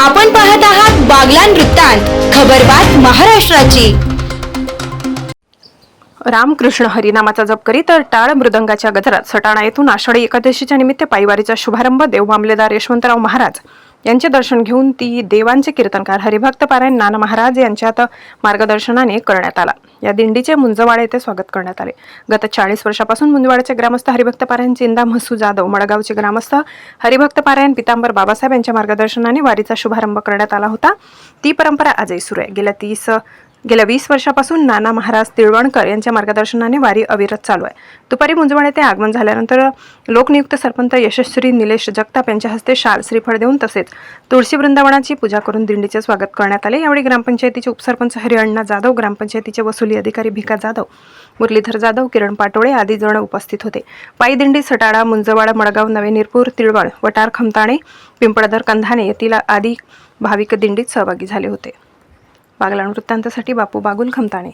आपण पाहत आहात बागलान वृत्तांत खबरबात महाराष्ट्राची. रामकृष्ण हरिनामाचा जप करीत तर टाळ मृदंगाच्या गजरात सटाणा येथून आषाढी एकादशीच्या निमित्त पायवारीचा शुभारंभ देव मामलेदार यशवंतराव महाराज. यांचे दर्शन घेऊन ती देवांचे कीर्तनकार हरिभक्त पारायण नाना महाराज यांच्यात मार्गदर्शनाने करण्यात आला. या दिंडीचे मुंजवाडे येथे स्वागत करण्यात आले. गत चाळीस वर्षापासून मुंजवाड्याचे ग्रामस्थ हरिभक्त पारायण चिंदा म्हसू जाधव मडगावचे ग्रामस्थ हरिभक्त पारायण पितांबर बाबासाहेब यांच्या मार्गदर्शनाने वारीचा शुभारंभ करण्यात आला होता. ती परंपरा आजही सुरू आहे. गेल्या तीस गेल्या वीस वर्षापासून नाना महाराज तिळवणकर यांच्या मार्गदर्शनाने वारी अविरत चालू आहे. दुपारी मुंजवण येथे आगमन झाल्यानंतर लोकनियुक्त सरपंच यशस्वी निलेश जगताप यांच्या हस्ते शाल श्रीफळ देऊन तसेच तुळशी वृंदावनाची पूजा करून दिंडीचे स्वागत करण्यात आले. यावेळी ग्रामपंचायतीचे उपसरपंच हरिअण्णा जाधव ग्रामपंचायतीचे वसुली अधिकारी भिका जाधव मुरलीधर जाधव किरण पाटोळे आदी जण उपस्थित होते. पायी दिंडी सटाळा मुंजवाडा मडगाव नवे निरपूर तिळवण वटार खमताणे पिंपळदर कंधाणे येथील आदी भाविक दिंडीत सहभागी झाले होते. बागलाण वृत्तांतासाठी बापू बागुल खमताणे